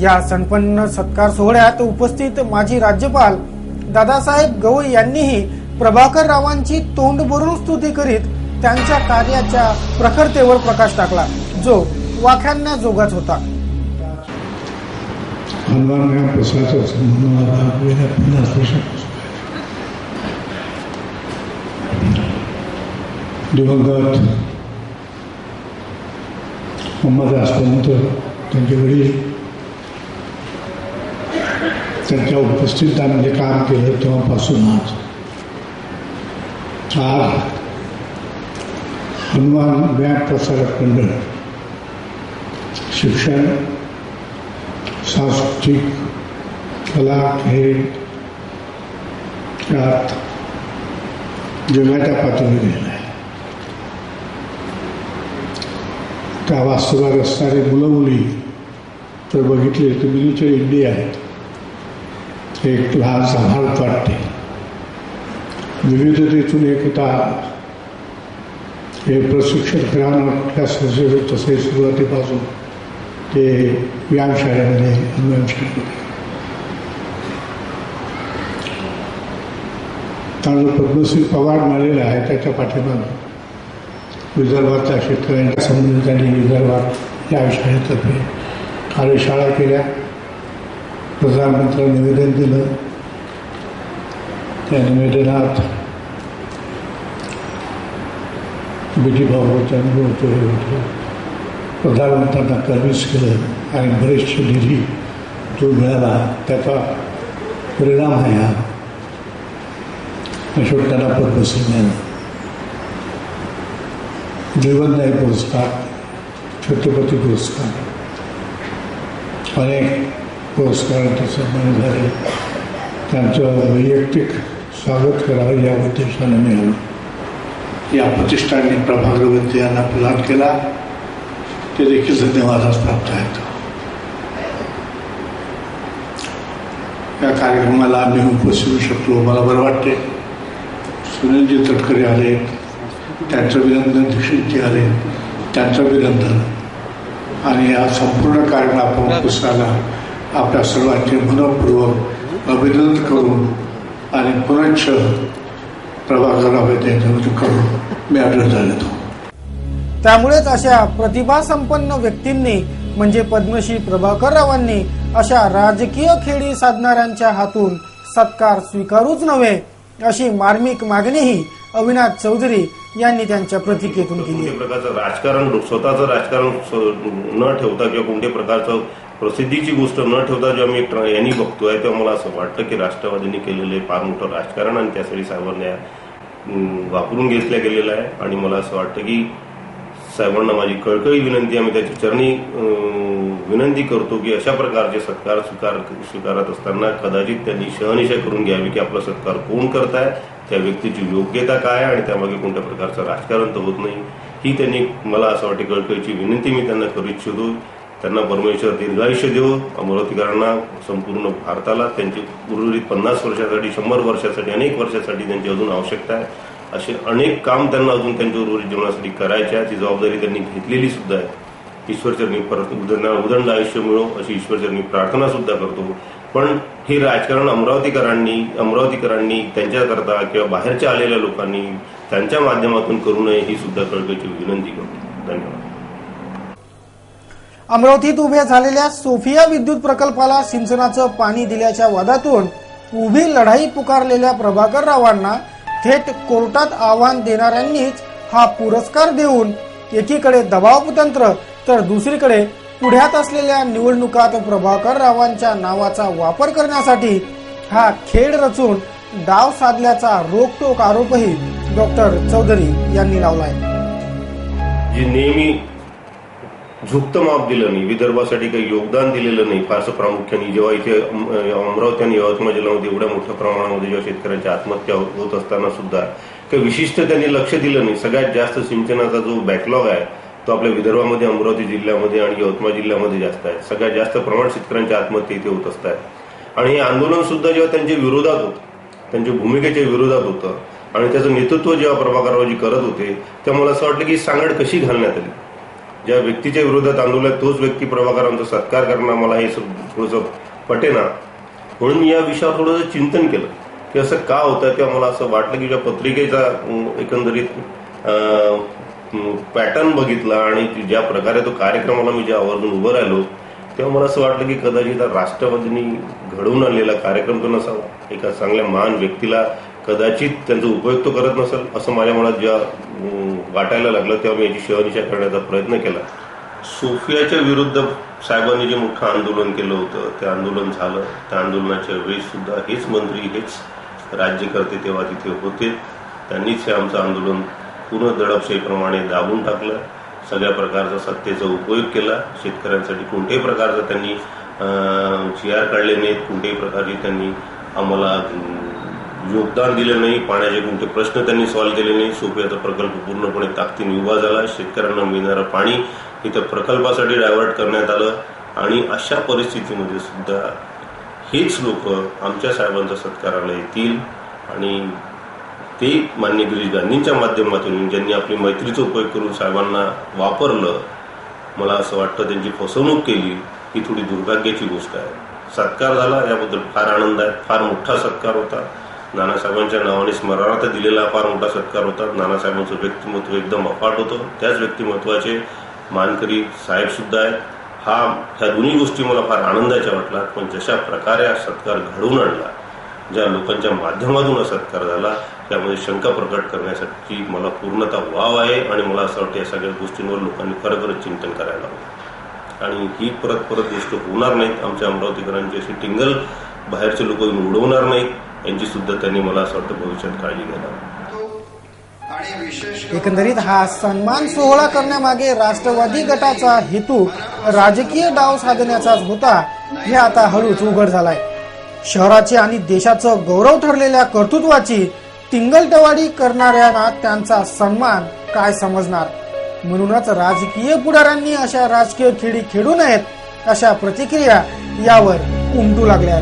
या संपन्न सत्कार सोहळ्यात उपस्थित माजी राज्यपाल दादासाहेब गवई यांनीही प्रभाकर रावांची तोंड भरून स्तुती करीत त्यांच्या कार्याच्या प्रखरतेवर प्रकाश टाकला. जो वाख्यांना जोगाच होता. दिवंगत मोहम्मद आसपंत त्यांचे वडील त्यांच्या उपस्थितांमध्ये म्हणजे काम केलं तेव्हापासून आज. हनुमान व्यायाम प्रसारक मंडळ. शिक्षण सांस्कृतिक कला खेळ त्यात जगाच्या पातळीवर गेला आहे. त्या वास्तवात असणारे मुलं मुली तर बघितले तर मिनीचर इंडिया आहेत एक लहान सांभाळत वाटते. विविधतेतून एकता हे प्रशिक्षण ग्रहण संस्थेचं तसे सुरुवातीपासून ते व्यायामशाळेमध्ये व्यायामशाळेमध्ये त्यामुळे पद्मश्री पवार मिळालेला आहे त्याच्या पाठीमागं. विदर्भातल्या शेतकऱ्यांच्या संबंधित आणि विदर्भात या शाळेतर्फे कार्यशाळा केल्या. प्रधानमंत्र्यांनी निवेदन दिलं त्या निवेदनात बिटी भाऊच्या अनुभव हे होते प्रधानमंत्र्यांना कन्व्हिन्स जो त्याचा परिणाम आहे हा अशोक त्यांना पद्मश्री पुरस्कार छत्रपती पुरस्कार अनेक पुरस्कारांचे सन्मान झाले. त्यांचं वैयक्तिक स्वागत करावं या उद्देशाने मिळालं या प्रतिष्ठानने प्रभागरवंती यांना प्रदान केला. ते देखील धन्यवादास प्राप्त आहेत. या कार्यक्रमाला आम्ही उपस्थित होऊ शकलो. मला बरं वाटते. सुनीलजी तटकरे आले. त्यांचं अभिनंदन दीक्षितजी आले. त्यांचं अभिनंदन. आणि या संपूर्ण कार्यक्रम पुस्तकाला आपल्या सर्वांचे मनपूर्वक अभिनंदन करून आणि पुनश्च प्रभाकरराव करून मी अभिनंदन देतो त्यामुळेच अशा प्रतिभा संपन्न व्यक्तींनी म्हणजे पद्मश्री प्रभाकर रावांनी अशा राजकीय खेळी साधणाऱ्यांच्या हातून सत्कार स्वीकारूच नव्हे अशी मार्मिक मागणीही अविनाश चौधरी यांनी त्यांच्या प्रतिकेतून केली प्रकारचं राजकारण स्वतःचं राजकारण न ठेवता किंवा कोणत्याही प्रकारचं प्रसिद्धीची गोष्ट न ठेवता जेव्हा मी यांनी बघतोय तेव्हा मला असं वाटतं की राष्ट्रवादींनी केलेले फार मोठं राजकारण आणि त्यासाठी साहेबांना वापरून घेतल्या गेलेलं आहे. आणि मला असं वाटतं की साहेबांना माझी कळकळी विनंती मी त्याच्या चरणी विनंती करतो की अशा प्रकारचे सत्कार स्वीकार स्वीकारत असताना कदाचित त्यांनी शहनिशा करून घ्यावी की आपला सत्कार कोण करताय. त्या व्यक्तीची योग्यता काय आहे आणि त्यामागे कोणत्या प्रकारचं राजकारण तर होत नाही ही त्यांनी मला असं वाटते कळकळीची विनंती मी त्यांना करू इच्छितो. त्यांना परमेश्वर दीर्घायुष्य देव. अमरावतीकरांना संपूर्ण भारताला त्यांची उर्वरित पन्नास वर्षासाठी शंभर वर्षासाठी अनेक वर्षासाठी त्यांची अजून आवश्यकता आहे. असे अनेक काम त्यांना अजून त्यांच्या उर्वरित जीवनासाठी करायचे आहे. ती जबाबदारी त्यांनी घेतलेली सुद्धा आहे. ईश्वरचरणी परत उदंड आयुष्य मिळो अशी ईश्वरचरणी प्रार्थना सुद्धा करतो. पण हे राजकारण अमरावतीकरांनी अमरावतीकरांनी त्यांच्याकरता किंवा बाहेरच्या आलेल्या लोकांनी त्यांच्या माध्यमातून करू नये ही सुद्धा कळकळीची विनंती करतो. धन्यवाद. अमरावतीत उभ्या झालेल्या सोफिया विद्युत प्रकल्पाला सिंचनाचं पाणी दिल्याच्या वादातून उभी लढाई पुकारलेल्या प्रभाकर रावांना थेट कोर्टात आव्हान देणाऱ्यांनीच हा पुरस्कार देऊन एकीकडे दबाव तंत्र तर दुसरीकडे पुढ्यात असलेल्या निवडणुकात प्रभाकर रावांच्या नावाचा वापर करण्यासाठी हा खेळ रचून डाव साधल्याचा रोखटोक आरोपही डॉक्टर चौधरी यांनी लावलाय. जे नेहमी झुकतं माप दिलं नाही विदर्भासाठी काही योगदान दिलेलं नाही फारसं प्रामुख्याने जेव्हा इथे अमरावती आणि यवतमाळ जिल्ह्यामध्ये एवढ्या मोठ्या प्रमाणामध्ये जेव्हा शेतकऱ्यांच्या आत्महत्या होत होत असताना सुद्धा काही विशिष्ट त्यांनी लक्ष दिलं नाही. सगळ्यात जास्त सिंचनाचा जो बॅकलॉग आहे तो आपल्या विदर्भामध्ये अमरावती जिल्ह्यामध्ये आणि यवतमाळ जिल्ह्यामध्ये जास्त आहे. सगळ्यात जास्त प्रमाणात शेतकऱ्यांच्या आत्महत्या इथे होत असतात आणि हे आंदोलन सुद्धा जेव्हा त्यांच्या विरोधात होतं त्यांच्या भूमिकेच्या विरोधात होतं आणि त्याचं नेतृत्व जेव्हा प्रभाकररावजी करत होते तेव्हा मला असं वाटलं की सांगड कशी घालण्यात आली? ज्या व्यक्तीच्या विरोधात आंदोलन आहे, तोच व्यक्ती प्रभाकरांचा सत्कार करणं मला हे थोडंसं पटेना. म्हणून मी या विषयावर थोडंसं चिंतन केलं की असं का होतं तेव्हा मला असं वाटलं की ज्या पत्रिकेचा एकंदरीत पॅटर्न बघितला आणि ज्या प्रकारे तो कार्यक्रमाला मी ज्या आवर्जून उभं राहिलो तेव्हा मला असं वाटलं की कदाचित हा घडवून आणलेला कार्यक्रम तो नसावा. एका चांगल्या महान व्यक्तीला कदाचित त्यांचा उपयोग तो करत नसेल असं माझ्या मनात जेव्हा वाटायला लागलं तेव्हा मी याची शहनिशा करण्याचा प्रयत्न केला. सोफियाच्या विरुद्ध साहेबांनी जे मोठं आंदोलन केलं होतं ते आंदोलन झालं. त्या आंदोलनाच्या वेळी सुद्धा हेच मंत्री हेच राज्यकर्ते तेव्हा तिथे होते. त्यांनीच हे आमचं आंदोलन पूर्ण दडपशाहीप्रमाणे दाबून टाकलं सगळ्या प्रकारचा सत्तेचा उपयोग केला. शेतकऱ्यांसाठी कोणत्याही प्रकारचा त्यांनी जी आर काढले नाहीत कोणत्याही प्रकारची त्यांनी आम्हाला योगदान दिलं नाही पाण्याचे कोणते प्रश्न त्यांनी सॉल्व्ह केले नाही. सोप्याचा प्रकल्प पूर्णपणे ताकदीने उभा झाला. शेतकऱ्यांना मिळणारं पाणी इथं प्रकल्पासाठी डायव्हर्ट करण्यात आलं आणि अशा परिस्थितीमध्ये सुद्धा हेच लोक आमच्या साहेबांचा सत्काराला येतील आणि ते मान्य गिरीश गांधींच्या माध्यमातून ज्यांनी आपली मैत्रीचा उपयोग करून साहेबांना वापरलं मला असं वाटतं त्यांची फसवणूक केली ही थोडी दुर्भाग्याची गोष्ट आहे. सत्कार झाला याबद्दल फार आनंद आहे. फार मोठा सत्कार होता. नानासाहेबांच्या नावाने स्मरणार्थ दिलेला फार मोठा सत्कार होता. नानासाहेबांचं व्यक्तिमत्व एकदम अफाट होतं. त्याच व्यक्तिमत्वाचे मानकरी साहेबसुद्धा आहेत. हा ह्या दोन्ही गोष्टी मला फार आनंदाच्या वाटल्या पण जशा प्रकारे हा सत्कार घडवून आणला ज्या लोकांच्या माध्यमातून हा सत्कार झाला त्यामध्ये शंका प्रकट करण्यासाठी मला पूर्णतः वाव आहे आणि मला असं वाटतं या सगळ्या गोष्टींवर लोकांनी खरोखरच चिंतन करायला हवं. आणि ही परत परत गोष्ट होणार नाहीत. आमच्या अमरावतीकरांची अशी टिंगल बाहेरचे लोक येऊन उडवणार नाहीत. यांची सुद्धा त्यांनी मला असं वाटतं भविष्यात काळजी घ्यायला हवी. आणि विशेष एकंदरीत हा सन्मान सोहळा करण्यामागे राष्ट्रवादी गटाचा हेतू राजकीय डाव साधण्याचाच होता. हे आता हळूच उघड झालाय. शहराचे आणि देशाचं गौरव ठरलेल्या कर्तृत्वाची तिंगलटवाडी करणाऱ्यांना त्यांचा सन्मान काय समजणार? म्हणूनच राजकीय पुढाऱ्यांनी अशा राजकीय खेळी खेळू नयेत अशा प्रतिक्रिया यावर उमटू लागल्या